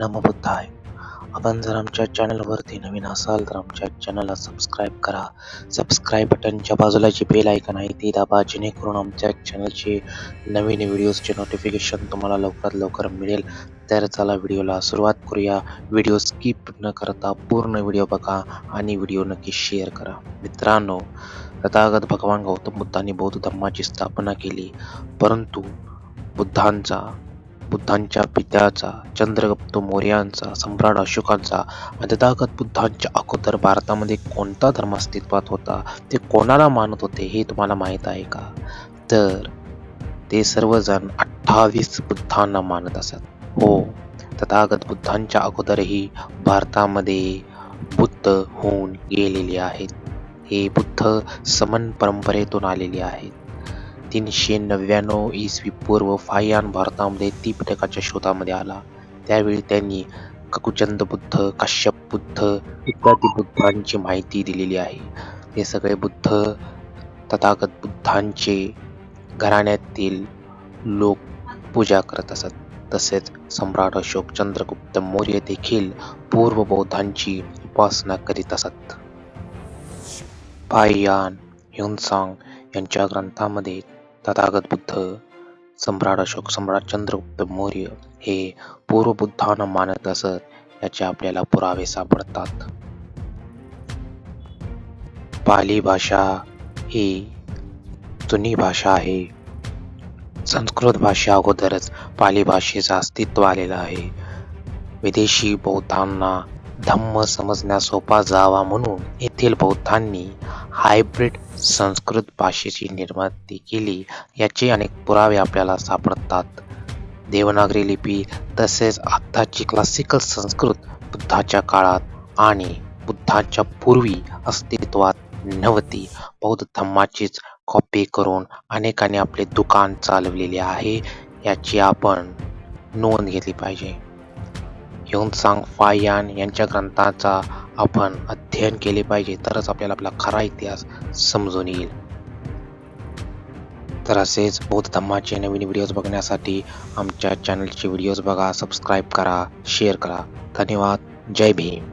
नमबुद्ध आहे आपण जर आमच्या चॅनलवरती नवीन असाल तर आमच्या चॅनलला सबस्क्राईब करा. सबस्क्राईब बटनच्या बाजूला जी बेल ऐकन आहे ती दाबा जेणेकरून आमच्या चॅनलचे नवीन व्हिडिओजचे नोटिफिकेशन तुम्हाला लवकरात लवकर मिळेल. तर चला व्हिडिओला सुरुवात करूया. व्हिडिओ स्किप न करता पूर्ण व्हिडिओ बघा आणि व्हिडिओ नक्की शेअर करा. मित्रांनो तथागत भगवान गौतम बुद्धांनी बौद्ध धर्माची स्थापना केली. परंतु बुद्धांचा बुद्धांच्या पित्याचा चंद्रगुप्त मौर्यांचा सम्राट अशोकांचा आणि तथागत बुद्धांच्या अगोदर भारतामध्ये कोणता धर्म अस्तित्वात होता ते कोणाला मानत होते हे तुम्हाला माहीत आहे का? तर ते सर्वजण अठ्ठावीस बुद्धांना मानत असत. हो तथागत बुद्धांच्या अगोदरही भारतामध्ये बुद्ध होऊन गेलेले आहेत. हे बुद्ध समन परंपरेतून आलेले आहेत. तीनशे नव्याण्णव इसवी पूर्व फायान भारतामध्ये त्रिपिटकाच्या शोधामध्ये आला. त्यावेळी त्यांनी ककुचंद बुद्ध काश्यप बुद्ध इत्यादी बुद्धांची माहिती दिलेली आहे. हे सगळे बुद्ध तथागत बुद्धांचे घराण्यातील लोक पूजा करत असत. तसेच सम्राट अशोक चंद्रगुप्त मौर्य देखील पूर्व बौद्धांची उपासना करीत असत. पाययान ह्युनसांग यांच्या ग्रंथामध्ये तथागत बुद्ध सम्राट अशोक सम्राट चंद्रगुप्त मौर्य हे पूर्व बुद्धांना मानत असत याचे आपल्याला पुरावे सापडतात. पाली भाषा ही जुनी भाषा आहे. संस्कृत भाषा अगोदरच पाली भाषेचं अस्तित्व आलेलं आहे. विदेशी बौद्धांना धम्म समजण्यास सोपा जावा म्हणून येथील बौद्धांनी हायब्रिड संस्कृत भाषेची निर्मिती केली याचे अनेक पुरावे आपल्याला सापडतात. देवनागरी लिपी तसेच आत्ताची क्लासिकल संस्कृत बुद्धाच्या काळात आणि बुद्धाच्या पूर्वी अस्तित्वात नव्हती. बौद्ध धम्माचीच कॉपी करून अनेकांनी आपले दुकान चालवलेले आहे याची आपण नोंद घेतली पाहिजे. ह्योनसांग फायान यांच्या ग्रंथाचा आपण अध्ययन केले पाहिजे तरच आपल्याला आपला खरा इतिहास समजून येईल. तर असेच बौद्ध धम्माचे नवीन व्हिडिओज बघण्यासाठी आमच्या चॅनलचे व्हिडिओज बघा सबस्क्राईब करा शेअर करा. धन्यवाद. जय भीम.